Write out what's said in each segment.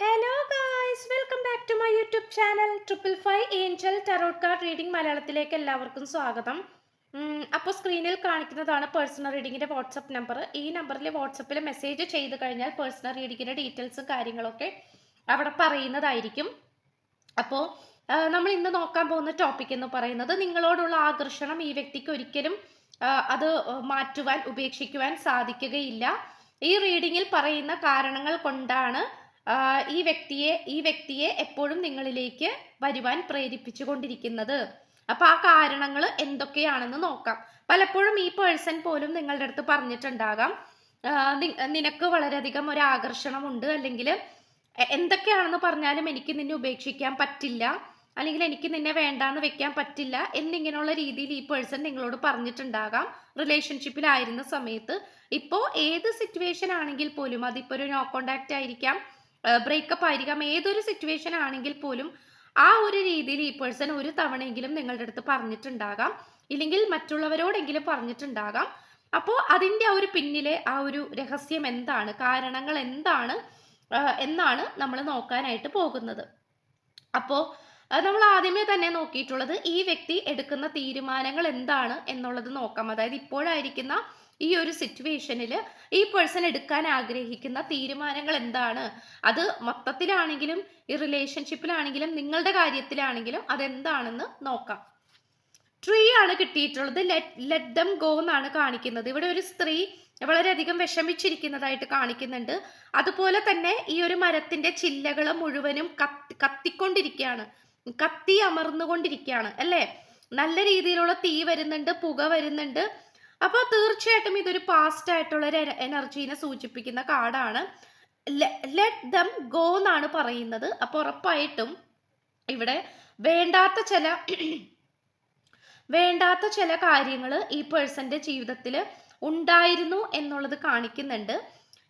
Hello guys welcome back to my YouTube channel triple five angel tarot card reading മലയാളത്തിലേക്ക് എല്ലാവർക്കും സ്വാഗതം. അപ്പോൾ സ്ക്രീനിൽ കാണിക്കുന്നതാണ് പേഴ്സണൽ റീഡിങ്ങിന്റെ വാട്സപ്പ് നമ്പർ ഈ നമ്പറിൽ വാട്സപ്പിൽ മെസ്സേജ് ചെയ്ത് കഴിഞ്ഞാൽ പേഴ്സണൽ റീഡിങ്ങിന്റെ ഡീറ്റെയിൽസും കാര്യങ്ങളൊക്കെ അവിടെ പറയുന്നതായിരിക്കും. അപ്പോൾ നമ്മൾ ഇന്ന് നോക്കാൻ പോകുന്ന ടോപ്പിക് എന്ന് പറയുന്നത് നിങ്ങളോടുള്ള ആകർഷണം ഈ വ്യക്തിക്ക് ഒരിക്കലും അത് മാറ്റുവാൻ ഉപേക്ഷിക്കുവാൻ സാധിക്കുകയില്ല. ഈ റീഡിങ്ങിൽ പറയുന്ന കാരണങ്ങൾ കൊണ്ടാണ് ഈ വ്യക്തിയെ ഈ വ്യക്തിയെ എപ്പോഴും നിങ്ങളിലേക്ക് വരുവാൻ പ്രേരിപ്പിച്ചു കൊണ്ടിരിക്കുന്നത് അപ്പൊ ആ കാരണങ്ങൾ എന്തൊക്കെയാണെന്ന് നോക്കാം. പലപ്പോഴും ഈ പേഴ്സൺ പോലും നിങ്ങളുടെ അടുത്ത് പറഞ്ഞിട്ടുണ്ടാകാം. നിനക്ക് വളരെയധികം ഒരു ആകർഷണമുണ്ട് അല്ലെങ്കിൽ എന്തൊക്കെയാണെന്ന് പറഞ്ഞാലും എനിക്ക് നിന്നെ ഉപേക്ഷിക്കാൻ പറ്റില്ല. അല്ലെങ്കിൽ എനിക്ക് നിന്നെ വേണ്ടാന്ന് വെക്കാൻ പറ്റില്ല എന്നിങ്ങനെയുള്ള രീതിയിൽ ഈ പേഴ്സൺ നിങ്ങളോട് പറഞ്ഞിട്ടുണ്ടാകാം. റിലേഷൻഷിപ്പിലായിരുന്ന സമയത്ത്. ഇപ്പോൾ ഏത് സിറ്റുവേഷൻ ആണെങ്കിൽ പോലും അതിപ്പോൾ ഒരു നോ കോണ്ടാക്റ്റ് ആയിരിക്കാം. ബ്രേക്കപ്പ് ആയിരിക്കാം. ഏതൊരു സിറ്റുവേഷൻ ആണെങ്കിൽ പോലും ആ ഒരു രീതിയിൽ ഈ പേഴ്സൺ ഒരു തവണയെങ്കിലും നിങ്ങളുടെ അടുത്ത് പറഞ്ഞിട്ടുണ്ടാകാം. ഇല്ലെങ്കിൽ മറ്റുള്ളവരോടെങ്കിലും പറഞ്ഞിട്ടുണ്ടാകാം. അപ്പോൾ അതിന്റെ ആ ഒരു പിന്നിലെ ആ ഒരു രഹസ്യം എന്താണ്? കാരണങ്ങൾ എന്താണ്? എന്നാണ് നമ്മൾ നോക്കാനായിട്ട് പോകുന്നത്. അപ്പോൾ നമ്മൾ ആദ്യമേ തന്നെ നോക്കിയിട്ടുള്ളത് ഈ വ്യക്തി എടുക്കുന്ന തീരുമാനങ്ങൾ എന്താണ് എന്നുള്ളത് നോക്കാം. അതായത് ഇപ്പോഴായിരിക്കുന്ന ഈ ഒരു സിറ്റുവേഷനിൽ ഈ പേഴ്സൺ എടുക്കാൻ ആഗ്രഹിക്കുന്ന തീരുമാനങ്ങൾ എന്താണ്? അത് മൊത്തത്തിലാണെങ്കിലും ഈ റിലേഷൻഷിപ്പിലാണെങ്കിലും നിങ്ങളുടെ കാര്യത്തിലാണെങ്കിലും അതെന്താണെന്ന് നോക്കാം. ട്രീ ആണ് കിട്ടിയിട്ടുള്ളത്. ലെറ്റ് ദം ഗോ എന്നാണ് കാണിക്കുന്നത്. ഇവിടെ ഒരു സ്ത്രീ വളരെയധികം വിഷമിച്ചിരിക്കുന്നതായിട്ട് കാണിക്കുന്നുണ്ട്. അതുപോലെ തന്നെ ഈ ഒരു മരത്തിന്റെ ചില്ലകൾ മുഴുവനും കത്തി കത്തിക്കൊണ്ടിരിക്കുകയാണ്. കത്തി അമർന്നുകൊണ്ടിരിക്കുകയാണ് അല്ലേ? നല്ല രീതിയിലുള്ള തീ വരുന്നുണ്ട് പുക വരുന്നുണ്ട്. അപ്പോൾ തീർച്ചയായിട്ടും ഇതൊരു പാസ്റ്റ് ആയിട്ടുള്ള ഒരു എനർജീനെ സൂചിപ്പിക്കുന്ന കാർഡാണ് ലെറ്റ് ദം ഗോ എന്നാണ് പറയുന്നത്. അപ്പോൾ ഉറപ്പായിട്ടും ഇവിടെ വേണ്ടാത്ത ചില വേണ്ടാത്ത ചില കാര്യങ്ങൾ ഈ പേഴ്സന്റെ ജീവിതത്തിൽ ഉണ്ടായിരുന്നു എന്നുള്ളത് കാണിക്കുന്നുണ്ട്.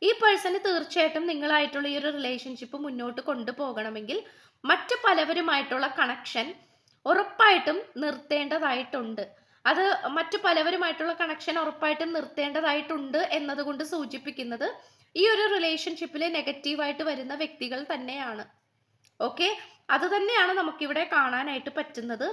ഈ പേഴ്സണ് തീർച്ചയായിട്ടും നിങ്ങളായിട്ടുള്ള ഈ ഒരു റിലേഷൻഷിപ്പ് മുന്നോട്ട് കൊണ്ടുപോകണമെങ്കിൽ മറ്റു പലവരുമായിട്ടുള്ള കണക്ഷൻ ഉറപ്പായിട്ടും നിർത്തേണ്ടതായിട്ടുണ്ട്. അത് മറ്റു പലവരുമായിട്ടുള്ള കണക്ഷൻ ഉറപ്പായിട്ടും നിർത്തേണ്ടതായിട്ടുണ്ട് എന്നതുകൊണ്ട് സൂചിപ്പിക്കുന്നത് ഈ ഒരു റിലേഷൻഷിപ്പിൽ നെഗറ്റീവായിട്ട് വരുന്ന വ്യക്തികൾ തന്നെയാണ്. ഓക്കെ അത് തന്നെയാണ് നമുക്കിവിടെ കാണാനായിട്ട് പറ്റുന്നത്.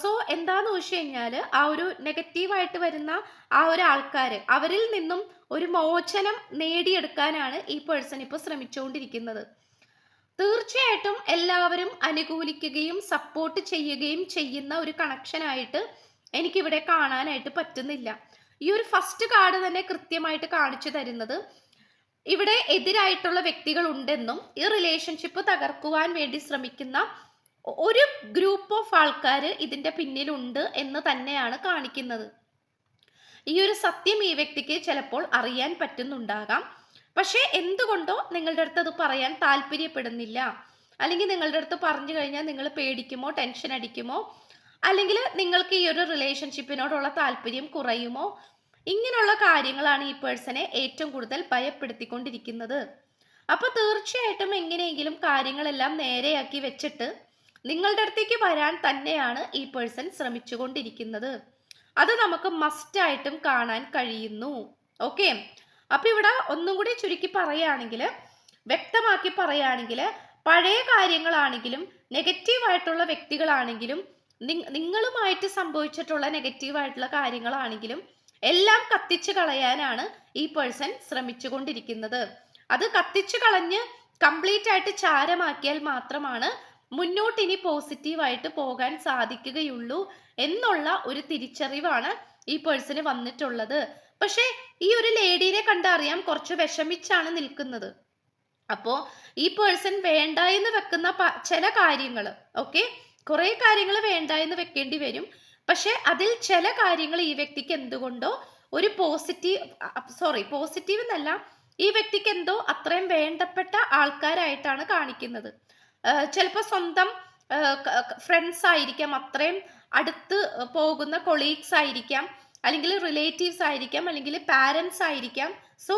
സോ എന്താന്ന് വെച്ച് കഴിഞ്ഞാൽ ആ ഒരു നെഗറ്റീവായിട്ട് വരുന്ന ആ ഒരു ആൾക്കാർ അവരിൽ നിന്നും ഒരു മോചനം നേടിയെടുക്കാനാണ് ഈ പേഴ്സൺ ഇപ്പോൾ ശ്രമിച്ചുകൊണ്ടിരിക്കുന്നത്. തീർച്ചയായിട്ടും എല്ലാവരും അനുകൂലിക്കുകയും സപ്പോർട്ട് ചെയ്യുകയും ചെയ്യുന്ന ഒരു കണക്ഷനായിട്ട് എനിക്കിവിടെ കാണാനായിട്ട് പറ്റുന്നില്ല. ഈ ഒരു ഫസ്റ്റ് കാർഡ് തന്നെ കൃത്യമായിട്ട് കാണിച്ചു തരുന്നത് ഇവിടെ എതിരായിട്ടുള്ള വ്യക്തികൾ ഉണ്ടെന്നും ഈ റിലേഷൻഷിപ്പ് തകർക്കുവാൻ വേണ്ടി ശ്രമിക്കുന്ന ഒരു ഗ്രൂപ്പ് ഓഫ് ആൾക്കാർ ഇതിന്റെ പിന്നിലുണ്ട് എന്ന് തന്നെയാണ് കാണിക്കുന്നത്. ഈ ഒരു സത്യം ഈ വ്യക്തിക്ക് ചിലപ്പോൾ അറിയാൻ പറ്റുന്നുണ്ടാകാം. പക്ഷേ എന്തുകൊണ്ടോ നിങ്ങളുടെ അടുത്ത് അത് പറയാൻ താല്പര്യപ്പെടുന്നില്ല. അല്ലെങ്കിൽ നിങ്ങളുടെ അടുത്ത് പറഞ്ഞു കഴിഞ്ഞാൽ നിങ്ങൾ പേടിക്കുമോ ടെൻഷൻ അടിക്കുമോ അല്ലെങ്കിൽ നിങ്ങൾക്ക് ഈ ഒരു റിലേഷൻഷിപ്പിനോടുള്ള താല്പര്യം കുറയുമോ? ഇങ്ങനെയുള്ള കാര്യങ്ങളാണ് ഈ പേഴ്സണെ ഏറ്റവും കൂടുതൽ ഭയപ്പെടുത്തിക്കൊണ്ടിരിക്കുന്നത്. അപ്പോൾ തീർച്ചയായിട്ടും എങ്ങനെയെങ്കിലും കാര്യങ്ങളെല്ലാം നേരെയാക്കി വെച്ചിട്ട് നിങ്ങളുടെ അടുത്തേക്ക് വരാൻ തന്നെയാണ് ഈ പേഴ്സൺ ശ്രമിച്ചുകൊണ്ടിരിക്കുന്നത്. അത് നമുക്ക് മസ്റ്റ് ആയിട്ടും കാണാൻ കഴിയുന്നു. ഓക്കെ അപ്പൊ ഇവിടെ ഒന്നും കൂടി ചുരുക്കി പറയുകയാണെങ്കിൽ വ്യക്തമാക്കി പറയുകയാണെങ്കിൽ പഴയ കാര്യങ്ങളാണെങ്കിലും നെഗറ്റീവായിട്ടുള്ള വ്യക്തികളാണെങ്കിലും നിങ്ങളുമായിട്ട് സംഭവിച്ചിട്ടുള്ള നെഗറ്റീവായിട്ടുള്ള കാര്യങ്ങളാണെങ്കിലും എല്ലാം കത്തിച്ചു കളയാനാണ് ഈ പേഴ്സൺ ശ്രമിച്ചുകൊണ്ടിരിക്കുന്നത്. അത് കത്തിച്ചു കളഞ്ഞ് കംപ്ലീറ്റ് ആയിട്ട് ചാരമാക്കിയാൽ മാത്രമാണ് മുന്നോട്ട് ഇനി പോസിറ്റീവായിട്ട് പോകാൻ സാധിക്കുകയുള്ളൂ എന്നുള്ള ഒരു തിരിച്ചറിവാണ് ഈ പേഴ്സണ് വന്നിട്ടുള്ളത്. പക്ഷേ ഈ ഒരു ലേഡീനെ കണ്ടറിയാം കുറച്ച് വിഷമിച്ചാണ് നിൽക്കുന്നത്. അപ്പോ ഈ പേഴ്സൺ വേണ്ട എന്ന് വെക്കുന്ന ചില കാര്യങ്ങൾ ഓക്കെ? കുറെ കാര്യങ്ങൾ വേണ്ട എന്ന് വെക്കേണ്ടി വരും. പക്ഷെ അതിൽ ചില കാര്യങ്ങൾ ഈ വ്യക്തിക്ക് എന്തുകൊണ്ടോ ഒരു പോസിറ്റീവ് സോറി പോസിറ്റീവ് എന്നല്ല ഈ വ്യക്തിക്ക് എന്തോ അത്രയും വേണ്ടപ്പെട്ട ആൾക്കാരായിട്ടാണ് കാണിക്കുന്നത്. ചിലപ്പോൾ സ്വന്തം ഫ്രണ്ട്സ് ആയിരിക്കാം അത്രയും അടുത്ത് പോകുന്ന കൊളീഗ്സ് ആയിരിക്കാം അല്ലെങ്കിൽ റിലേറ്റീവ്സ് ആയിരിക്കാം അല്ലെങ്കിൽ പാരൻസ് ആയിരിക്കാം. സോ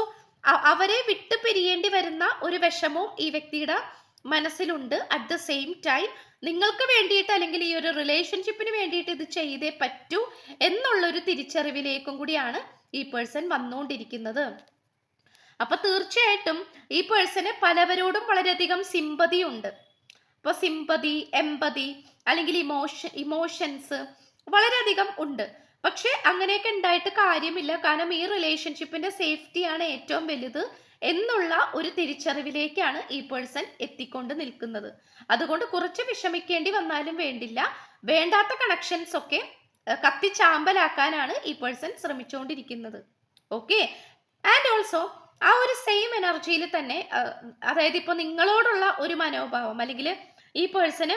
അവരെ വിട്ടു പിരിയേണ്ടി വരുന്ന ഒരു വിഷമവും ഈ വ്യക്തിയുടെ മനസ്സിലുണ്ട്. അറ്റ് ദ സെയിം ടൈം നിങ്ങൾക്ക് വേണ്ടിയിട്ട് അല്ലെങ്കിൽ ഈ ഒരു റിലേഷൻഷിപ്പിന് വേണ്ടിയിട്ട് ഇത് ചെയ്തേ പറ്റൂ എന്നുള്ളൊരു തിരിച്ചറിവിലേക്കും കൂടിയാണ് ഈ പേഴ്സൺ വന്നുകൊണ്ടിരിക്കുന്നത്. അപ്പൊ തീർച്ചയായിട്ടും ഈ പേഴ്സന് പലവരോടും വളരെയധികം സിമ്പതി ഉണ്ട്. അപ്പൊ സിമ്പതി എമ്പതി അല്ലെങ്കിൽ ഇമോഷൻ ഇമോഷൻസ് വളരെയധികം ഉണ്ട്. പക്ഷെ അങ്ങനെയൊക്കെ ഉണ്ടായിട്ട് കാര്യമില്ല. കാരണം ഈ റിലേഷൻഷിപ്പിന്റെ സേഫ്റ്റിയാണ് ഏറ്റവും വലുത്. എന്നുള്ള ഒരു തിരിച്ചറിവിലേക്കാണ് ഈ പേഴ്സൺ എത്തിക്കൊണ്ട് നിൽക്കുന്നത്. അതുകൊണ്ട് കുറച്ച് വിഷമിക്കേണ്ടി വന്നാലും വേണ്ടില്ല. വേണ്ടാത്ത കണക്ഷൻസ് ഒക്കെ കത്തിച്ചാമ്പലാക്കാനാണ് ഈ പേഴ്സൺ ശ്രമിച്ചുകൊണ്ടിരിക്കുന്നത്. ഓക്കെ? ആൻഡ് ഓൾസോ ആ ഒരു സെയിം എനർജിയിൽ തന്നെ അതായത് ഇപ്പൊ നിങ്ങളോടുള്ള ഒരു മനോഭാവം അല്ലെങ്കിൽ ഈ പേഴ്സണ്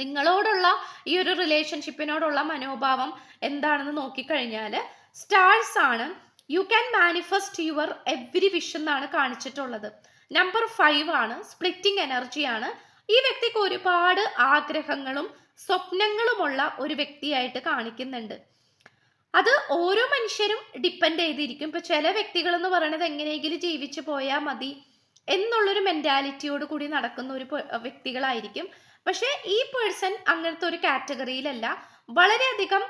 നിങ്ങളോടുള്ള ഈ ഒരു റിലേഷൻഷിപ്പിനോടുള്ള മനോഭാവം എന്താണെന്ന് നോക്കിക്കഴിഞ്ഞാൽ സ്റ്റാർസ് ആണ് you can manifest your every wish എന്നാണ് കാണിച്ചിട്ടുള്ളത്. നമ്പർ ഫൈവ് ആണ് സ്പ്ലിറ്റിംഗ് എനർജിയാണ് ഈ വ്യക്തിക്ക് ഒരുപാട് ആഗ്രഹങ്ങളും സ്വപ്നങ്ങളുമുള്ള ഒരു വ്യക്തിയായിട്ട് കാണിക്കുന്നുണ്ട്. അത് ഓരോ മനുഷ്യരും ഡിപ്പെൻഡ് ചെയ്തിരിക്കും. ഇപ്പൊ ചില വ്യക്തികൾ എന്ന് പറയുന്നത് എങ്ങനെയെങ്കിലും ജീവിച്ചു പോയാൽ മതി എന്നുള്ളൊരു മെന്റാലിറ്റിയോട് കൂടി നടക്കുന്ന ഒരു വ്യക്തികളായിരിക്കും. പക്ഷേ ഈ പേഴ്സൺ അങ്ങനത്തെ ഒരു കാറ്റഗറിയിലല്ല വളരെയധികം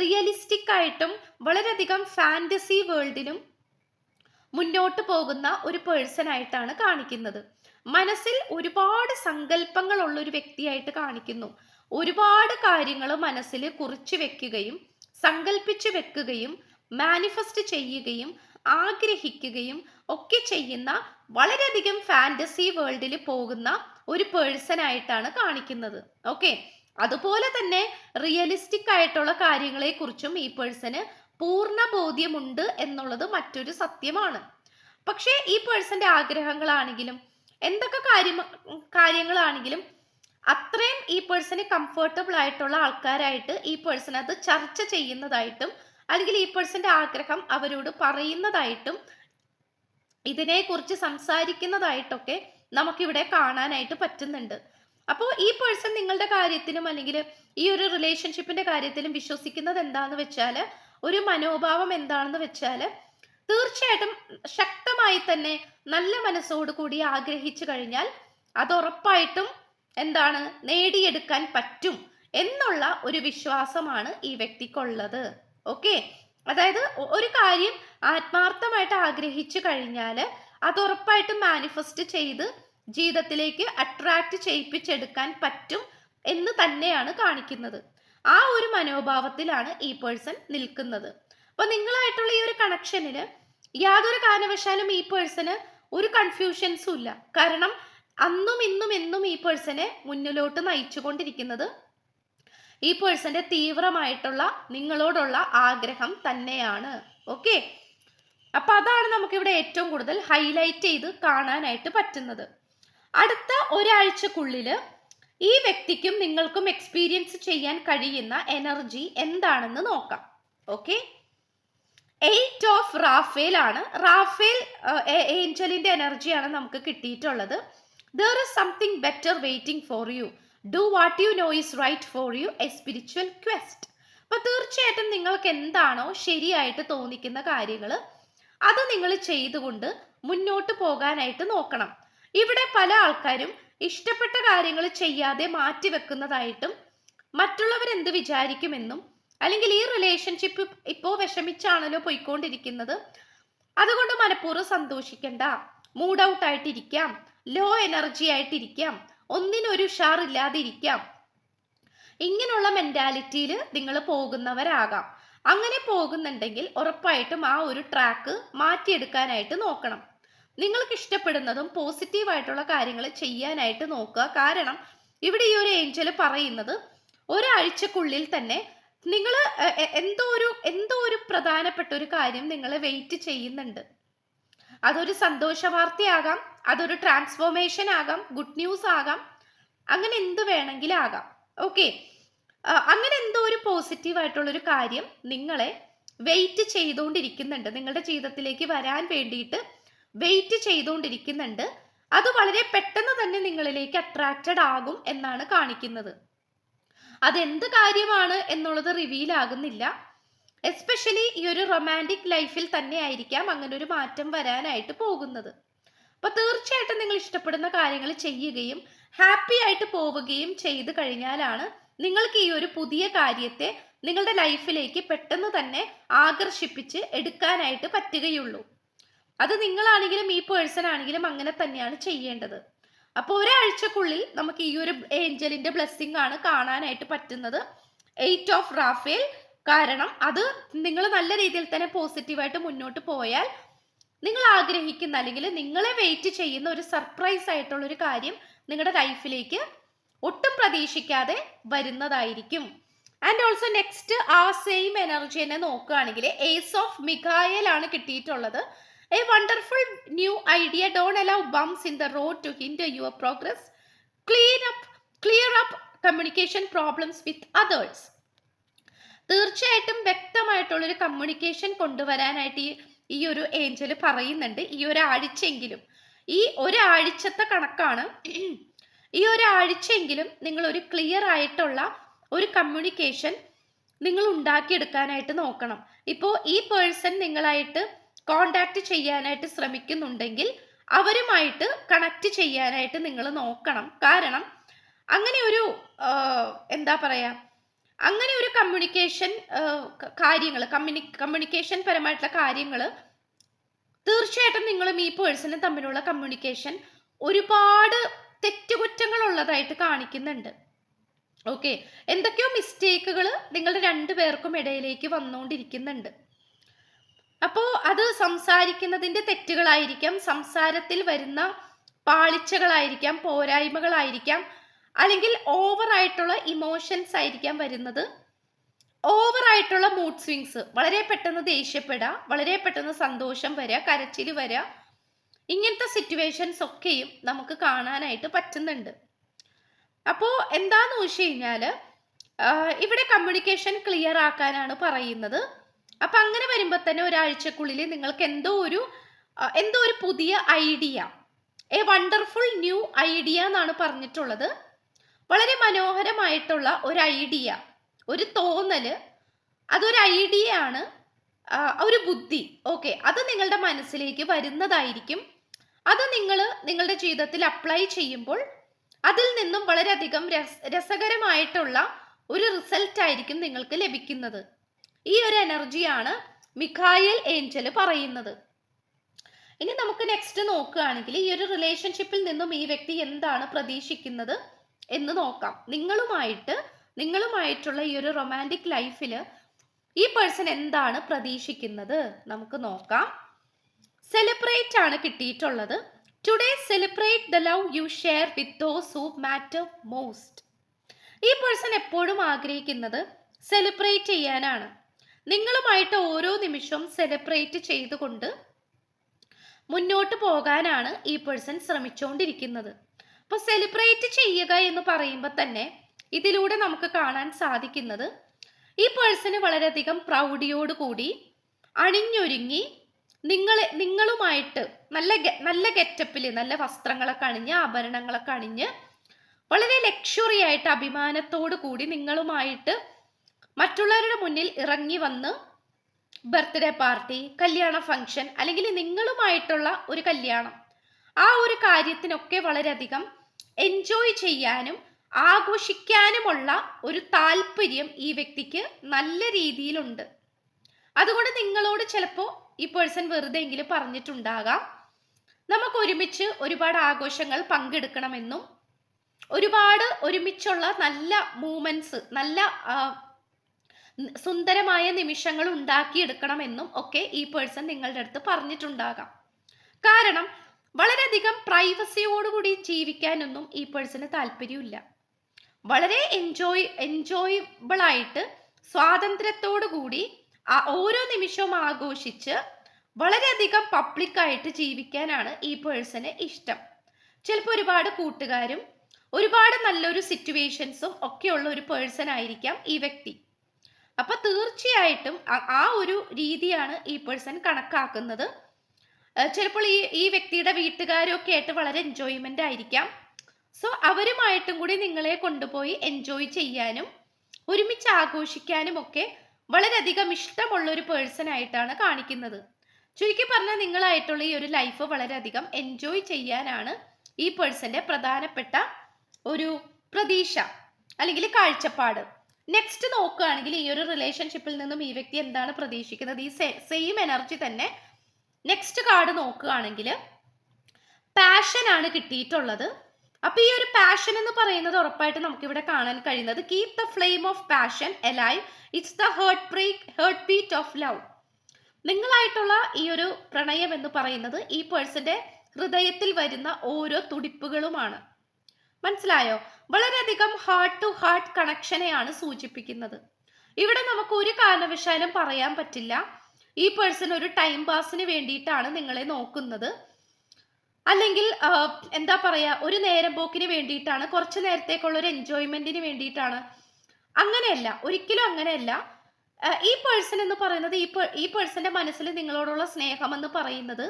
റിയലിസ്റ്റിക് ആയിട്ടും വളരെയധികം ഫാന്റസി വേൾഡിലും മുന്നോട്ട് പോകുന്ന ഒരു പേഴ്സൺ ആയിട്ടാണ് കാണിക്കുന്നത്. മനസ്സിൽ ഒരുപാട് സങ്കല്പങ്ങളുള്ള ഒരു വ്യക്തിയായിട്ട് കാണിക്കുന്നു. ഒരുപാട് കാര്യങ്ങൾ മനസ്സിൽ കുറിച്ചു വെക്കുകയും സങ്കല്പിച്ചു വെക്കുകയും മാനിഫെസ്റ്റ് ചെയ്യുകയും ആഗ്രഹിക്കുകയും ഒക്കെ ചെയ്യുന്ന വളരെയധികം ഫാന്റസി വേൾഡിൽ പോകുന്ന ഒരു പേഴ്സൺ ആയിട്ടാണ് കാണിക്കുന്നത്. ഓക്കെ അതുപോലെ തന്നെ റിയലിസ്റ്റിക് ആയിട്ടുള്ള കാര്യങ്ങളെ കുറിച്ചും ഈ പേഴ്സന് പൂർണ ബോധ്യമുണ്ട് എന്നുള്ളത് മറ്റൊരു സത്യമാണ്. പക്ഷേ ഈ പേഴ്സന്റെ ആഗ്രഹങ്ങളാണെങ്കിലും എന്തൊക്കെ കാര്യം കാര്യങ്ങളാണെങ്കിലും അത്രയും ഈ പേഴ്സന് കംഫർട്ടബിൾ ആയിട്ടുള്ള ആൾക്കാരായിട്ട് ഈ പേഴ്സൺ അത് ചർച്ച ചെയ്യുന്നതായിട്ടും അല്ലെങ്കിൽ ഈ പേഴ്സന്റെ ആഗ്രഹം അവരോട് പറയുന്നതായിട്ടും ഇതിനെക്കുറിച്ച് സംസാരിക്കുന്നതായിട്ടൊക്കെ നമുക്കിവിടെ കാണാനായിട്ട് പറ്റുന്നുണ്ട്. അപ്പോൾ ഈ പേഴ്സൺ നിങ്ങളുടെ കാര്യത്തിലും അല്ലെങ്കിൽ ഈ ഒരു റിലേഷൻഷിപ്പിന്റെ കാര്യത്തിലും വിശ്വസിക്കുന്നത് എന്താണെന്ന് വെച്ചാൽ ഒരു മനോഭാവം എന്താണെന്ന് വെച്ചാൽ തീർച്ചയായിട്ടും ശക്തമായി തന്നെ നല്ല മനസ്സോട് കൂടി ആഗ്രഹിച്ചു കഴിഞ്ഞാൽ അത് ഉറപ്പായിട്ടും എന്താണ് നേടിയെടുക്കാൻ പറ്റും എന്നുള്ള ഒരു വിശ്വാസമാണ് ഈ വ്യക്തിക്കുള്ളത്. ഓക്കെ? അതായത് ഒരു കാര്യം ആത്മാർത്ഥമായിട്ട് ആഗ്രഹിച്ചു കഴിഞ്ഞാൽ അത് ഉറപ്പായിട്ടും മാനിഫെസ്റ്റ് ചെയ്ത് ജീവിതത്തിലേക്ക് അട്രാക്റ്റ് ചെയ്യിപ്പിച്ചെടുക്കാൻ പറ്റും എന്ന് തന്നെയാണ് കാണിക്കുന്നത്. ആ ഒരു മനോഭാവത്തിലാണ് ഈ പേഴ്സൺ നിൽക്കുന്നത്. അപ്പൊ നിങ്ങളായിട്ടുള്ള ഈ ഒരു കണക്ഷനിൽ യാതൊരു കാരണവശാലും ഈ പേഴ്സന് ഒരു കൺഫ്യൂഷൻസും ഇല്ല. കാരണം അന്നും ഇന്നും എന്നും ഈ പേഴ്സനെ മുന്നിലോട്ട് നയിച്ചുകൊണ്ടിരിക്കുന്നത് ഈ പേഴ്സന്റെ തീവ്രമായിട്ടുള്ള നിങ്ങളോടുള്ള ആഗ്രഹം തന്നെയാണ്. ഓക്കെ അപ്പൊ അതാണ് നമുക്കിവിടെ ഏറ്റവും കൂടുതൽ ഹൈലൈറ്റ് ചെയ്ത് കാണാനായിട്ട് പറ്റുന്നത്. അടുത്ത ഒരാഴ്ചക്കുള്ളിൽ ഈ വ്യക്തിക്കും നിങ്ങൾക്കും എക്സ്പീരിയൻസ് ചെയ്യാൻ കഴിയുന്ന എനർജി എന്താണെന്ന് നോക്കാം. ഓക്കെ എയ്റ്റ് ഓഫ് റാഫേൽ ആണ്. റാഫേൽ ഏഞ്ചലിന്റെ എനർജിയാണ് നമുക്ക് കിട്ടിയിട്ടുള്ളത്. There is something better waiting for you do what you know is right for you a spiritual quest അപ്പൊ തീർച്ചയായിട്ടും നിങ്ങൾക്ക് എന്താണോ ശരിയായിട്ട് തോന്നിക്കുന്ന കാര്യങ്ങൾ അത് നിങ്ങൾ ചെയ്തുകൊണ്ട് മുന്നോട്ട് പോകാനായിട്ട് നോക്കണം. ഇവിടെ പല ആൾക്കാരും ഇഷ്ടപ്പെട്ട കാര്യങ്ങൾ ചെയ്യാതെ മാറ്റി വെക്കുന്നതായിട്ടും മറ്റുള്ളവർ എന്ത് വിചാരിക്കുമെന്നും അല്ലെങ്കിൽ ഈ റിലേഷൻഷിപ്പ് ഇപ്പോൾ വിഷമിച്ചാണല്ലോ പോയിക്കൊണ്ടിരിക്കുന്നത്. അതുകൊണ്ട് മനഃപൂർവം സന്തോഷിക്കണ്ട. മൂഡ് ഔട്ട് ആയിട്ടിരിക്കാം. ലോ എനർജി ആയിട്ടിരിക്കാം. ഒന്നിനൊരു ഉഷാറില്ലാതിരിക്കാം. ഇങ്ങനെയുള്ള മെന്റാലിറ്റിയിൽ നിങ്ങൾ പോകുന്നവരാകാം. അങ്ങനെ പോകുന്നുണ്ടെങ്കിൽ ഉറപ്പായിട്ടും ആ ഒരു ട്രാക്ക് മാറ്റിയെടുക്കാനായിട്ട് നോക്കണം. നിങ്ങൾക്ക് ഇഷ്ടപ്പെടുന്നതും പോസിറ്റീവായിട്ടുള്ള കാര്യങ്ങൾ ചെയ്യാനായിട്ട് നോക്കുക. കാരണം ഇവിടെ ഈ ഒരു ഏഞ്ചൽ പറയുന്നത് ഒരാഴ്ചക്കുള്ളിൽ തന്നെ നിങ്ങൾ എന്തോ ഒരു എന്തോ ഒരു പ്രധാനപ്പെട്ട ഒരു കാര്യം നിങ്ങൾ വെയിറ്റ് ചെയ്യുന്നുണ്ട്. അതൊരു സന്തോഷ വാർത്തയാകാം അതൊരു ട്രാൻസ്ഫോർമേഷൻ ആകാം ഗുഡ് ന്യൂസ് ആകാം അങ്ങനെ എന്ത് വേണമെങ്കിലും ആകാം. ഓക്കെ അങ്ങനെ എന്തോ ഒരു പോസിറ്റീവ് ആയിട്ടുള്ള ഒരു കാര്യം നിങ്ങളെ വെയിറ്റ് ചെയ്തുകൊണ്ടിരിക്കുന്നുണ്ട്. നിങ്ങളുടെ ജീവിതത്തിലേക്ക് വരാൻ വേണ്ടിയിട്ട് വെയിറ്റ് ചെയ്തുകൊണ്ടിരിക്കുന്നുണ്ട്. അത് വളരെ പെട്ടെന്ന് തന്നെ നിങ്ങളിലേക്ക് അട്രാക്റ്റഡ് ആകും എന്നാണ് കാണിക്കുന്നത്. അതെന്ത് കാര്യമാണ് എന്നുള്ളത് റിവീൽ ആകുന്നില്ല. എസ്പെഷ്യലി ഈ ഒരു റൊമാന്റിക് ലൈഫിൽ തന്നെ ആയിരിക്കാം അങ്ങനെ ഒരു മാറ്റം വരാനായിട്ട് പോകുന്നത്. അപ്പൊ തീർച്ചയായിട്ടും നിങ്ങൾ ഇഷ്ടപ്പെടുന്ന കാര്യങ്ങൾ ചെയ്യുകയും ഹാപ്പി ആയിട്ട് പോവുകയും ചെയ്തു കഴിഞ്ഞാലാണ് നിങ്ങൾക്ക് ഈ ഒരു പുതിയ കാര്യത്തെ നിങ്ങളുടെ ലൈഫിലേക്ക് പെട്ടെന്ന് തന്നെ ആകർഷിപ്പിച്ച് എടുക്കാനായിട്ട് പറ്റുകയുള്ളൂ. അത് നിങ്ങളാണെങ്കിലും ഈ പേഴ്സൺ ആണെങ്കിലും അങ്ങനെ തന്നെയാണ് ചെയ്യേണ്ടത്. അപ്പോൾ ഒരാഴ്ചക്കുള്ളിൽ നമുക്ക് ഈ ഒരു ഏഞ്ചലിന്റെ ബ്ലെസ്സിങ് ആണ് കാണാനായിട്ട് പറ്റുന്നത്. എയ്റ്റ് ഓഫ് റാഫേൽ കാരണം അത് നിങ്ങൾ നല്ല രീതിയിൽ തന്നെ പോസിറ്റീവായിട്ട് മുന്നോട്ട് പോയാൽ നിങ്ങൾ ആഗ്രഹിക്കുന്ന അല്ലെങ്കിൽ നിങ്ങളെ വെയിറ്റ് ചെയ്യുന്ന ഒരു സർപ്രൈസ് ആയിട്ടുള്ള ഒരു കാര്യം നിങ്ങളുടെ ലൈഫിലേക്ക് ഒട്ടും പ്രതീക്ഷിക്കാതെ വരുന്നതായിരിക്കും. ആൻഡ് ഓൾസോ നെക്സ്റ്റ് ആ സെയിം എനർജി തന്നെ നോക്കുകയാണെങ്കിൽ ഏസ് ഓഫ് മിഖായൽ ആണ് കിട്ടിയിട്ടുള്ളത്. A wonderful new idea don't allow bumps in the road to hinder your progress clean up clear up communication problems with others തീർച്ചയായിട്ടും വ്യക്തമായിട്ടുള്ളൊരു കമ്മ്യൂണിക്കേഷൻ കൊണ്ടുവരാനായിട്ട് ഈ ഈ ഒരു ഏഞ്ചൽ പറയുന്നുണ്ട്. ഈ ഒരാഴ്ചയെങ്കിലും ഈ ഒരാഴ്ചത്തെ കണക്കാണ്. ഈ ഒരാഴ്ചയെങ്കിലും നിങ്ങൾ ഒരു ക്ലിയർ ആയിട്ടുള്ള ഒരു കമ്മ്യൂണിക്കേഷൻ നിങ്ങൾ ഉണ്ടാക്കിയെടുക്കാനായിട്ട് നോക്കണം. ഇപ്പോൾ ഈ പേഴ്സൺ നിങ്ങളായിട്ട് കോണ്ടാക്ട് ചെയ്യാനായിട്ട് ശ്രമിക്കുന്നുണ്ടെങ്കിൽ അവരുമായിട്ട് കണക്ട് ചെയ്യാനായിട്ട് നിങ്ങൾ നോക്കണം. കാരണം അങ്ങനെ ഒരു എന്താ പറയുക അങ്ങനെ ഒരു കമ്മ്യൂണിക്കേഷൻ കാര്യങ്ങൾ കമ്മ്യൂണി കമ്മ്യൂണിക്കേഷൻ പരമായിട്ടുള്ള കാര്യങ്ങൾ തീർച്ചയായിട്ടും നിങ്ങളും ഈ പേഴ്സണും തമ്മിലുള്ള കമ്മ്യൂണിക്കേഷൻ ഒരുപാട് തെറ്റുകുറ്റങ്ങൾ ഉള്ളതായിട്ട് കാണിക്കുന്നുണ്ട്. ഓക്കെ? എന്തൊക്കെയോ മിസ്റ്റേക്കുകൾ നിങ്ങളുടെ രണ്ടു പേർക്കും ഇടയിലേക്ക് വന്നുകൊണ്ടിരിക്കുന്നുണ്ട്. അപ്പോൾ അത് സംസാരിക്കുന്നതിന്റെ തെറ്റുകളായിരിക്കാം സംസാരത്തിൽ വരുന്ന പാളിച്ചകളായിരിക്കാം പോരായ്മകളായിരിക്കാം അല്ലെങ്കിൽ ഓവർ ആയിട്ടുള്ള ഇമോഷൻസ് ആയിരിക്കാം വരുന്നത്. ഓവർ ആയിട്ടുള്ള മൂഡ് സ്വിങ്സ് വളരെ പെട്ടെന്ന് ദേഷ്യപ്പെടുക വളരെ പെട്ടെന്ന് സന്തോഷം വരിക കരച്ചിൽ വരിക ഇങ്ങനത്തെ സിറ്റുവേഷൻസ് ഒക്കെയും നമുക്ക് കാണാനായിട്ട് പറ്റുന്നുണ്ട്. അപ്പോൾ എന്താന്ന് വെച്ച് കഴിഞ്ഞാൽ ഇവിടെ കമ്മ്യൂണിക്കേഷൻ ക്ലിയർ ആക്കാനാണ് പറയുന്നത്. അപ്പം അങ്ങനെ വരുമ്പോൾ തന്നെ ഒരാഴ്ചക്കുള്ളിൽ നിങ്ങൾക്ക് എന്തോ ഒരു എന്തോ ഒരു പുതിയ idea. A wonderful new idea എന്നാണ് പറഞ്ഞിട്ടുള്ളത്. വളരെ മനോഹരമായിട്ടുള്ള ഒരു ഐഡിയ ഒരു തോന്നൽ. അതൊരു ഐഡിയ ആണ് ഒരു ബുദ്ധി. ഓക്കെ അത് നിങ്ങളുടെ മനസ്സിലേക്ക് വരുന്നതായിരിക്കും. അത് നിങ്ങൾ നിങ്ങളുടെ ജീവിതത്തിൽ അപ്ലൈ ചെയ്യുമ്പോൾ അതിൽ നിന്നും വളരെയധികം രസ രസകരമായിട്ടുള്ള ഒരു റിസൾട്ട് ആയിരിക്കും നിങ്ങൾക്ക് ലഭിക്കുന്നത്. ഈ ഒരു എനർജിയാണ് മിഖായൽ ഏഞ്ചൽ പറയുന്നത്. ഇനി നമുക്ക് നെക്സ്റ്റ് നോക്കുകയാണെങ്കിൽ ഈ ഒരു റിലേഷൻഷിപ്പിൽ നിന്നും ഈ വ്യക്തി എന്താണ് പ്രതീക്ഷിക്കുന്നത് എന്ന് നോക്കാം. നിങ്ങളുമായിട്ട് നിങ്ങളുമായിട്ടുള്ള ഈ ഒരു റൊമാന്റിക് ലൈഫിൽ ഈ പേഴ്സൺ എന്താണ് പ്രതീക്ഷിക്കുന്നത് നമുക്ക് നോക്കാം. സെലിബ്രേറ്റ് ആണ് കിട്ടിയിട്ടുള്ളത്. Today celebrate the love you share with those who matter most ഈ പേഴ്സൺ എപ്പോഴും ആഗ്രഹിക്കുന്നത് സെലിബ്രേറ്റ് ചെയ്യാനാണ്. നിങ്ങളുമായിട്ട് ഓരോ നിമിഷവും സെലിബ്രേറ്റ് ചെയ്തുകൊണ്ട് മുന്നോട്ട് പോകാനാണ് ഈ പേഴ്സൺ ശ്രമിച്ചുകൊണ്ടിരിക്കുന്നത് അപ്പോൾ സെലിബ്രേറ്റ് ചെയ്യുക എന്ന് പറയുമ്പോൾ തന്നെ ഇതിലൂടെ നമുക്ക് കാണാൻ സാധിക്കുന്നത് ഈ പേഴ്സണ് വളരെയധികം പ്രൗഢിയോടുകൂടി അണിഞ്ഞൊരുങ്ങി നിങ്ങളെ നിങ്ങളുമായിട്ട് നല്ല നല്ല ഗെറ്റപ്പിൽ നല്ല വസ്ത്രങ്ങളൊക്കെ അണിഞ്ഞ് ആഭരണങ്ങളൊക്കെ അണിഞ്ഞ് വളരെ ലക്ഷറി ആയിട്ട് അഭിമാനത്തോടു കൂടി നിങ്ങളുമായിട്ട് മറ്റുള്ളവരുടെ മുന്നിൽ ഇറങ്ങി വന്ന് ബർത്ത്ഡേ പാർട്ടി കല്യാണ ഫംഗ്ഷൻ അല്ലെങ്കിൽ നിങ്ങളുമായിട്ടുള്ള ഒരു കല്യാണം. ആ ഒരു കാര്യത്തിനൊക്കെ വളരെയധികം എൻജോയ് ചെയ്യാനും ആഘോഷിക്കാനുമുള്ള ഒരു താല്പര്യം ഈ വ്യക്തിക്ക് നല്ല രീതിയിലുണ്ട്. അതുകൊണ്ട് നിങ്ങളോട് ചിലപ്പോൾ ഈ പേഴ്സൺ വെറുതെ എങ്കിലും പറഞ്ഞിട്ടുണ്ടാകാം. നമുക്ക് ഒരുമിച്ച് ഒരുപാട് ആഘോഷങ്ങൾ പങ്കെടുക്കണമെന്നും ഒരുപാട് ഒരുമിച്ചുള്ള നല്ല മൂമെന്റ്സ് നല്ല സുന്ദരമായ നിമിഷങ്ങൾ ഉണ്ടാക്കിയെടുക്കണമെന്നും ഒക്കെ ഈ പേഴ്സൺ നിങ്ങളുടെ അടുത്ത് പറഞ്ഞിട്ടുണ്ടാകാം. കാരണം വളരെയധികം പ്രൈവസിയോടുകൂടി ജീവിക്കാനൊന്നും ഈ പേഴ്സണ് താല്പര്യമില്ല. വളരെ എൻജോയ് എൻജോയബിൾ ആയിട്ട് സ്വാതന്ത്ര്യത്തോടു കൂടി ഓരോ നിമിഷവും ആഘോഷിച്ച് വളരെയധികം പബ്ലിക്കായിട്ട് ജീവിക്കാനാണ് ഈ പേഴ്സന് ഇഷ്ടം. ചിലപ്പോൾ ഒരുപാട് കൂട്ടുകാരും ഒരുപാട് നല്ലൊരു സിറ്റുവേഷൻസും ഒക്കെയുള്ള ഒരു പേഴ്സൺ ആയിരിക്കാം ഈ വ്യക്തി. തീർച്ചയായിട്ടും ആ- ഒരു രീതിയാണ് ഈ പേഴ്സൺ കണക്കാക്കുന്നത്. ചിലപ്പോൾ ഈ ഈ വ്യക്തിയുടെ വീട്ടുകാരൊക്കെ ആയിട്ട് വളരെ എൻജോയ്മെന്റ് ആയിരിക്കാം. സോ അവരുമായിട്ടും കൂടി നിങ്ങളെ കൊണ്ടുപോയി എൻജോയ് ചെയ്യാനും ഒരുമിച്ച് ആഘോഷിക്കാനും ഒക്കെ വളരെയധികം ഇഷ്ടമുള്ള ഒരു പേഴ്സൺ ആയിട്ടാണ് കാണിക്കുന്നത്. ചുരുക്കി പറഞ്ഞാൽ നിങ്ങളായിട്ടുള്ള ഈ ഒരു ലൈഫ് വളരെയധികം എൻജോയ് ചെയ്യാനാണ് ഈ പേഴ്സന്റെ പ്രധാനപ്പെട്ട ഒരു പ്രതീക്ഷ അല്ലെങ്കിൽ കാഴ്ചപ്പാട്. നെക്സ്റ്റ് നോക്കുകയാണെങ്കിൽ ഈ ഒരു റിലേഷൻഷിപ്പിൽ നിന്നും ഈ വ്യക്തി എന്താണ് പ്രതീക്ഷിക്കുന്നത്? ഈ സെയിം എനർജി തന്നെ നെക്സ്റ്റ് കാർഡ് നോക്കുകയാണെങ്കിൽ പാഷൻ ആണ് കിട്ടിയിട്ടുള്ളത്. അപ്പൊ ഈ ഒരു പാഷൻ എന്ന് പറയുന്നത് ഉറപ്പായിട്ട് നമുക്ക് ഇവിടെ കാണാൻ കഴിയുന്നത് keep the flame of passion alive it's the heart break heart beat of love നിങ്ങളായിട്ടുള്ള ഈ ഒരു പ്രണയം എന്ന് പറയുന്നത് ഈ പേഴ്സന്റെ ഹൃദയത്തിൽ വരുന്ന ഓരോ തുടിപ്പുകളുമാണ്. മനസ്സിലായോ? വളരെയധികം ഹാർട്ട് ടു ഹാർട്ട് കണക്ഷനെയാണ് സൂചിപ്പിക്കുന്നത്. ഇവിടെ നമുക്ക് ഒരു കാരണവശാലും പറയാൻ പറ്റില്ല. ഈ പേഴ്സൺ ഒരു ടൈം പാസിന് വേണ്ടിയിട്ടാണ് നിങ്ങളെ നോക്കുന്നത്. അല്ലെങ്കിൽ എന്താ പറയാ ഒരു നേരം പോക്കിന് വേണ്ടിയിട്ടാണ് കുറച്ച് നേരത്തേക്കുള്ള ഒരു എൻജോയ്മെന്റിന് വേണ്ടിയിട്ടാണ്. അങ്ങനെയല്ല ഒരിക്കലും അങ്ങനെയല്ല. ഈ പേഴ്സൺ എന്ന് പറയുന്നത് ഈ ഈ പേഴ്സന്റെ മനസ്സിൽ നിങ്ങളോടുള്ള സ്നേഹം എന്ന് പറയുന്നത്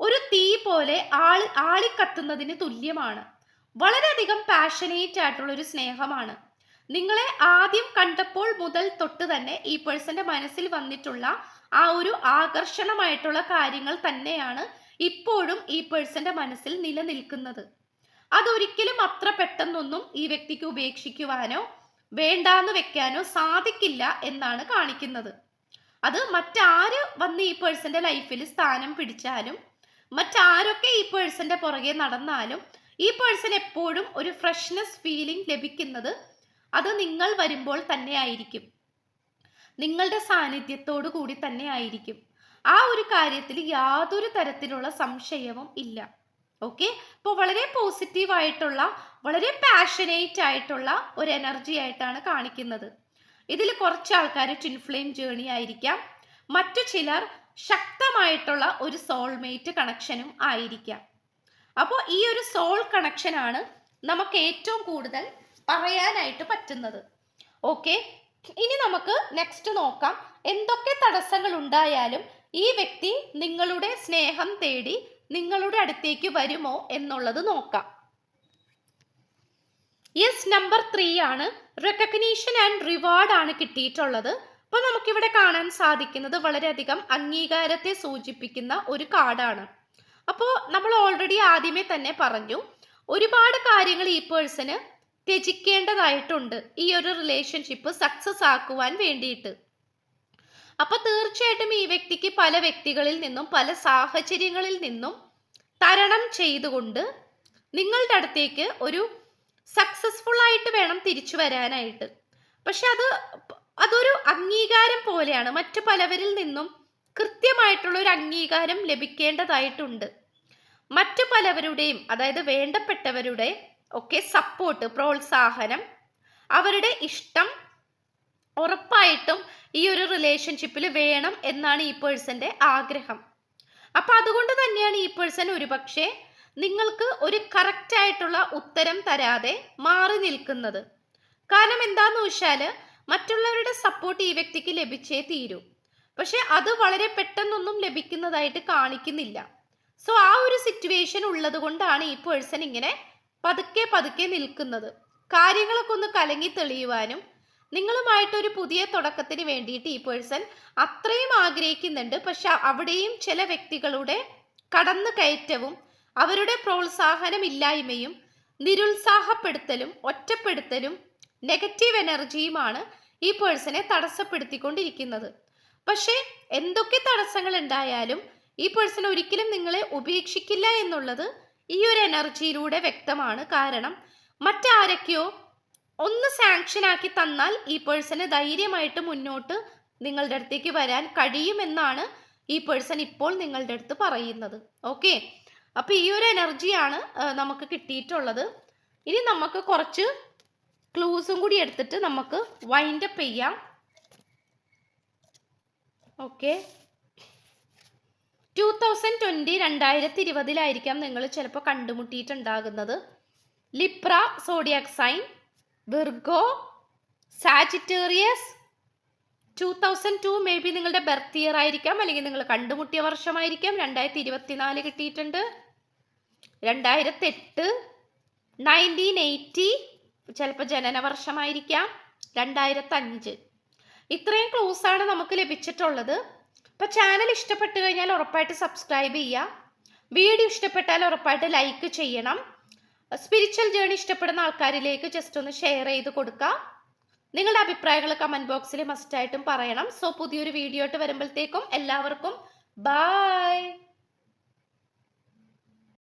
ഒരു തീ പോലെ ആളി ആളിക്കത്തുന്നതിന് തുല്യമാണ്. വളരെയധികം പാഷനേറ്റ് ആയിട്ടുള്ള ഒരു സ്നേഹമാണ്. നിങ്ങളെ ആദ്യം കണ്ടപ്പോൾ മുതൽ തൊട്ട് തന്നെ ഈ പേഴ്സന്റെ മനസ്സിൽ വന്നിട്ടുള്ള ആ ഒരു ആകർഷണമായിട്ടുള്ള കാര്യങ്ങൾ തന്നെയാണ് ഇപ്പോഴും ഈ പേഴ്സന്റെ മനസ്സിൽ നിലനിൽക്കുന്നത്. അതൊരിക്കലും അത്ര പെട്ടെന്നൊന്നും ഈ വ്യക്തിക്ക് ഉപേക്ഷിക്കുവാനോ വേണ്ടാന്ന് വെക്കാനോ സാധിക്കില്ല എന്നാണ് കാണിക്കുന്നത്. അത് മറ്റാര് വന്ന് ഈ പേഴ്സന്റെ ലൈഫിൽ സ്ഥാനം പിടിച്ചാലും മറ്റാരൊക്കെ ഈ പേഴ്സന്റെ പുറകെ നടന്നാലും ഈ പേഴ്സൺ എപ്പോഴും ഒരു ഫ്രഷ്നെസ് ഫീലിംഗ് ലഭിക്കുന്നത് അത് നിങ്ങൾ വരുമ്പോൾ തന്നെ ആയിരിക്കും. നിങ്ങളുടെ സാന്നിധ്യത്തോടു കൂടി തന്നെ ആയിരിക്കും. ആ ഒരു കാര്യത്തിൽ യാതൊരു തരത്തിലുള്ള സംശയവും ഇല്ല. ഓക്കെ അപ്പോൾ വളരെ പോസിറ്റീവ് ആയിട്ടുള്ള വളരെ പാഷനേറ്റ് ആയിട്ടുള്ള ഒരു എനർജി ആയിട്ടാണ് കാണിക്കുന്നത്. ഇതിൽ കുറച്ച് ആൾക്കാർ ടിൻഫ്ലെയിം ജേണി ആയിരിക്കാം. മറ്റു ചിലർ ശക്തമായിട്ടുള്ള ഒരു സോൾമേറ്റ് കണക്ഷനും ആയിരിക്കാം. അപ്പോൾ ഈ ഒരു സോൾ കണക്ഷനാണ് നമുക്ക് ഏറ്റവും കൂടുതൽ പറയാനായിട്ട് പറ്റുന്നത്. ഓക്കെ ഇനി നമുക്ക് നെക്സ്റ്റ് നോക്കാം. എന്തൊക്കെ തടസ്സങ്ങൾ ഉണ്ടായാലും ഈ വ്യക്തി നിങ്ങളുടെ സ്നേഹം തേടി നിങ്ങളുടെ അടുത്തേക്ക് വരുമോ എന്നുള്ളത് നോക്കാം. യെസ് നമ്പർ ത്രീ ആണ്. റെക്കഗ്നീഷൻ ആൻഡ് റിവാർഡ് ആണ് കിട്ടിയിട്ടുള്ളത്. അപ്പോൾ നമുക്കിവിടെ കാണാൻ സാധിക്കുന്നത് വളരെയധികം അംഗീകാരത്തെ സൂചിപ്പിക്കുന്ന ഒരു കാർഡാണ് അപ്പോൾ നമ്മൾ ഓൾറെഡി ആദ്യമേ തന്നെ പറഞ്ഞു ഒരുപാട് കാര്യങ്ങൾ ഈ പേഴ്സന് ത്യജിക്കേണ്ടതായിട്ടുണ്ട് ഈ ഒരു റിലേഷൻഷിപ്പ് സക്സസ് ആക്കുവാൻ വേണ്ടിയിട്ട്. അപ്പൊ തീർച്ചയായിട്ടും ഈ വ്യക്തിക്ക് പല വ്യക്തികളിൽ നിന്നും പല സാഹചര്യങ്ങളിൽ നിന്നും തരണം ചെയ്തുകൊണ്ട് നിങ്ങളുടെ അടുത്തേക്ക് ഒരു സക്സസ്ഫുൾ ആയിട്ട് വേണം തിരിച്ചു വരാനായിട്ട്. പക്ഷെ അത് അതൊരു അംഗീകാരം പോലെയാണ്. മറ്റു പലവരിൽ നിന്നും കൃത്യമായിട്ടുള്ള ഒരു അംഗീകാരം ലഭിക്കേണ്ടതായിട്ടുണ്ട്. മറ്റു പലവരുടെയും അതായത് വേണ്ടപ്പെട്ടവരുടെ ഒക്കെ സപ്പോർട്ട് പ്രോത്സാഹനം അവരുടെ ഇഷ്ടം ഉറപ്പായിട്ടും ഈ ഒരു റിലേഷൻഷിപ്പിൽ വേണം എന്നാണ് ഈ പേഴ്സന്റെ ആഗ്രഹം. അപ്പൊ അതുകൊണ്ട് തന്നെയാണ് ഈ പേഴ്സൺ ഒരുപക്ഷെ നിങ്ങൾക്ക് ഒരു കറക്റ്റ് ആയിട്ടുള്ള ഉത്തരം തരാതെ മാറി നിൽക്കുന്നത്. കാരണം എന്താന്ന് വെച്ചാൽ മറ്റുള്ളവരുടെ സപ്പോർട്ട് ഈ വ്യക്തിക്ക് ലഭിച്ചേ തീരൂ. പക്ഷെ അത് വളരെ പെട്ടെന്നൊന്നും ലഭിക്കുന്നതായിട്ട് കാണിക്കുന്നില്ല. സോ ആ ഒരു സിറ്റുവേഷൻ ഉള്ളത് കൊണ്ടാണ് ഈ പേഴ്സൺ ഇങ്ങനെ പതുക്കെ പതുക്കെ നിൽക്കുന്നത്. കാര്യങ്ങളൊക്കെ ഒന്ന് കലങ്ങി തെളിയുവാനും നിങ്ങളുമായിട്ടൊരു പുതിയ തുടക്കത്തിന് വേണ്ടിയിട്ട് ഈ പേഴ്സൺ അത്രയും ആഗ്രഹിക്കുന്നുണ്ട്. പക്ഷെ അവിടെയും ചില വ്യക്തികളുടെ കടന്നു കയറ്റവും അവരുടെ പ്രോത്സാഹനമില്ലായ്മയും നിരുത്സാഹപ്പെടുത്തലും ഒറ്റപ്പെടുത്തലും നെഗറ്റീവ് എനർജിയുമാണ് ഈ പേഴ്സണെ തടസ്സപ്പെടുത്തിക്കൊണ്ടിരിക്കുന്നത്. പക്ഷേ എന്തൊക്കെ തടസ്സങ്ങൾ ഉണ്ടായാലും ഈ പേഴ്സൺ ഒരിക്കലും നിങ്ങളെ ഉപേക്ഷിക്കില്ല എന്നുള്ളത് ഈ ഒരു എനർജിയിലൂടെ വ്യക്തമാണ്. കാരണം മറ്റാരൊക്കെയോ ഒന്ന് സാങ്ഷൻ ആക്കി തന്നാൽ ഈ പേഴ്സണ് ധൈര്യമായിട്ട് മുന്നോട്ട് നിങ്ങളുടെ അടുത്തേക്ക് വരാൻ കഴിയുമെന്നാണ് ഈ പേഴ്സൺ ഇപ്പോൾ നിങ്ങളുടെ അടുത്ത് പറയുന്നത്. ഓക്കെ അപ്പൊ ഈ ഒരു എനർജിയാണ് നമുക്ക് കിട്ടിയിട്ടുള്ളത്. ഇനി നമുക്ക് കുറച്ച് ക്ലൂസും കൂടി എടുത്തിട്ട് നമുക്ക് വൈൻഡപ്പ് ചെയ്യാം. ഓക്കെ ടു തൗസൻഡ് ട്വന്റി രണ്ടായിരത്തി ഇരുപതിലായിരിക്കാം നിങ്ങൾ ചിലപ്പോൾ കണ്ടുമുട്ടിയിട്ടുണ്ടാകുന്നത്. Libra zodiac sign Virgo Sagittarius two thousand two may be നിങ്ങളുടെ ബർത്ത് ഇയർ ആയിരിക്കാം അല്ലെങ്കിൽ നിങ്ങൾ കണ്ടുമുട്ടിയ വർഷമായിരിക്കാം. രണ്ടായിരത്തി ഇരുപത്തിനാല് കിട്ടിയിട്ടുണ്ട്. രണ്ടായിരത്തി എട്ട് നയന്റീൻ എയ്റ്റി ചിലപ്പോൾ ജനന വർഷമായിരിക്കാം രണ്ടായിരത്തി അഞ്ച് ഇത്രയും ക്ലൂസ് ആണ് നമുക്ക് ലഭിച്ചിട്ടുള്ളത്. അപ്പോൾ ചാനൽ ഇഷ്ടപ്പെട്ട് കഴിഞ്ഞാൽ ഉറപ്പായിട്ട് സബ്സ്ക്രൈബ് ചെയ്യുക. വീഡിയോ ഇഷ്ടപ്പെട്ടാൽ ഉറപ്പായിട്ട് ലൈക്ക് ചെയ്യണം. സ്പിരിച്വൽ ജേണി ഇഷ്ടപ്പെടുന്ന ആൾക്കാരിലേക്ക് ജസ്റ്റ് ഒന്ന് ഷെയർ ചെയ്ത് കൊടുക്കുക നിങ്ങളുടെ അഭിപ്രായങ്ങൾ കമന്റ് ബോക്സിൽ മസ്റ്റായിട്ടും പറയണം. സോ പുതിയൊരു വീഡിയോ ആയിട്ട് വരുമ്പോഴത്തേക്കും എല്ലാവർക്കും ബൈ